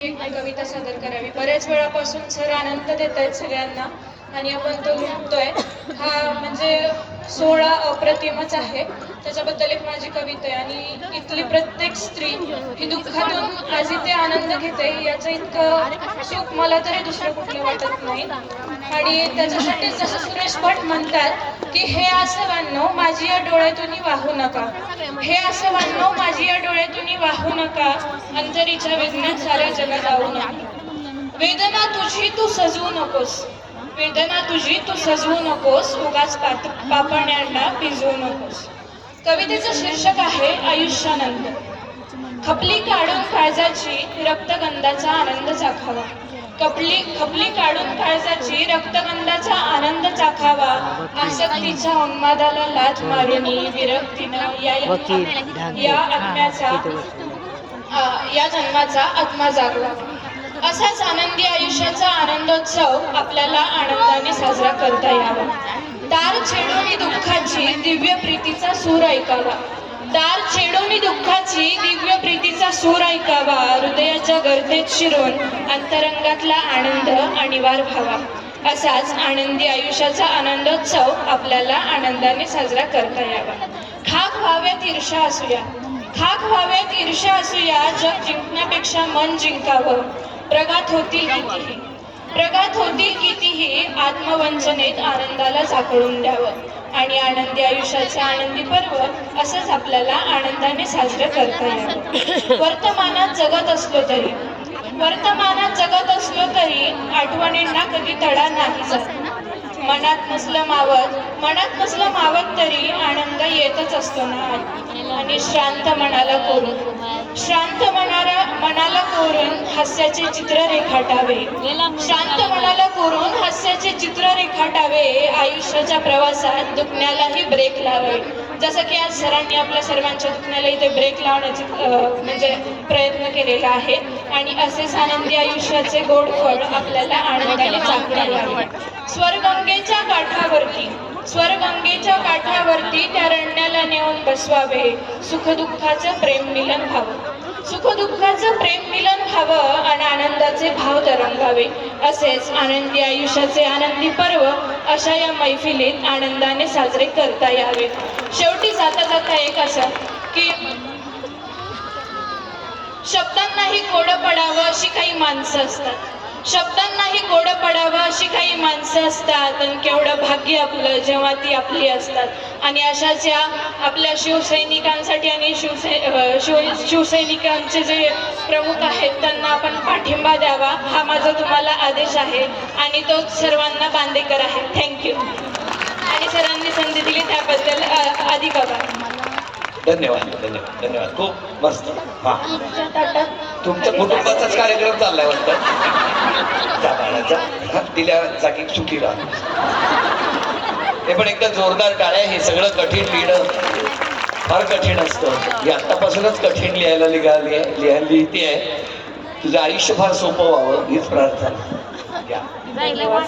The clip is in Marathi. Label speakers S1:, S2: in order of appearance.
S1: कविता सादर करावी. बऱ्याच वेळापासून सर आनंद देत आहेत सगळ्यांना आणि आपण तो लुटतोय हा म्हणजे सोहळा अप्रतिमच आहे. त्याच्याबद्दल एक माझी कविता आहे. आणि इथली प्रत्येक स्त्री ही दुःखातून आज इथे आनंद घेते याचं इतकं सुख मला तरी दुसरं कुठलं वाटत नाही. आणि त्याच्यासाठी जसं सुरेश भट म्हणतात की हे असं वाणव माझी या डोळ्यातून वाहू नका. हे असं वाणव माझी या डोळ्यातून वाहू नका. अंतरीच्या वेदनात साऱ्या जगात जाऊ नका. वेदना तुझी तू सजवू नकोस. वेदना तुझी तू सजवू नकोस उगाच पात पापण्यांना भिजवू नकोस. कवितेचं शीर्षक आहे आयुष्यानंद. खपली काढून काळजाची रक्तगंधाचा आनंद चाखावा. कपली खपली काढून काळजाची रक्तगंधाचा आनंद चाखावा. आसक्तीच्या उन्मादाला लाथ मारुनी विरक्तीनं या या आत्म्याचा या जन्माचा आत्मा जागला असाच आनंदी आयुष्याचा आनंदोत्सव आपल्याला आनंदाने साजरा करता यावा. दार छेडोनी दुःखाची दिव्य प्रीतीचा सूर ऐकावा. दार छेडोनी दुःखाची दिव्य प्रीतीचा सूर ऐकावा. हृदयाच्या गर्देत शिरून अंतरंगातला आनंद अनिवार्य व्हावा. असाच आनंदी आयुष्याचा आनंदोत्सव आपल्याला आनंदाने साजरा करता यावा. खाक व्हाव्यात ईर्षा असूया. खाक व्हाव्यात ईर्षा असूया. जग जिंकण्यापेक्षा मन जिंकावं. प्रगात होतील कितीही. प्रगात होतील कितीही आत्मवंचनेत आनंदाला झाकळून द्यावं. आणि आनंदी आयुष्याचे आनंदी पर्व असंच आपल्याला आनंदाने साजरं करता यावं. वर्तमानात जगत असलो तरी वर्तमानात जगत असलो तरी आठवणींना कधी तडा नाही जात. मनात नसलं मावत मनात नसलं मावत तरी आनंद येतच असतो ना. आणि शांत मनाला करून शांत मनाला मनाला कोरून हास्याचे चित्र रेखाटावे. शांत मनाला कोरून हास्याचे चित्र रेखाटावे. आयुष्याच्या प्रवासात दुखण्यालाही ब्रेक लावावे जसं की आज सरांनी आपल्या सर्वांच्या दुखण्याला इथे ब्रेक लावण्याचे म्हणजे प्रयत्न केलेला आहे. आणि असेच आनंदी आयुष्याचे गोड फळ आपल्याला आनंदाने चाकणे स्वर्गंगेच्या काठावरती स्वरगंगेच्या काठावरती त्या रण्याला नेऊन बसवावे. सुखदुःखाचं प्रेम मिलन व्हावं. सुखदुःखाचं प्रेम मिलन व्हावं आणि आनंदाचे भाव तरंगावे. असेच आनंदी आयुष्याचे आनंदी पर्व अशा या मैफिलीत आनंदाने साजरे करता यावे. शेवटी जाता जाता एक असं की शब्दांनाही कोडं पडावं अशी काही माणसं असतात. शब्दांनाही कोडं पडावं अशी काही माणसं असतात आणि केवढं भाग्य आपलं जेव्हा ती आपली असतात. आणि अशाच या आपल्या शिवसैनिकांसाठी आणि शिवसै शिव शिवसैनिकांचे जे प्रमुख आहेत त्यांना आपण पाठिंबा द्यावा. हा माझा तुम्हाला आदेश आहे आणि तो सर्वांना बांदेकर आहे. थँक्यू आणि सरांनी संधी दिली त्याबद्दल अधिक आभार
S2: धन्यवाद धन्यवाद धन्यवाद. खूप मस्त. हा तुमच्या कुटुंबाचाच कार्यक्रम चाललाय वाटत? त्या दिल्या जागी सुखी राहा हे पण एकदा जोरदार टाळ्या हे सगळं कठीण लिहिणं फार कठीण असतं. ही आत्तापासूनच कठीण लिहायला लिहा लिहा लिहायला लिहिते आहे तुझं आयुष्य फार सोपं व्हावं हीच प्रार्थना. या.
S1: धन्यवाद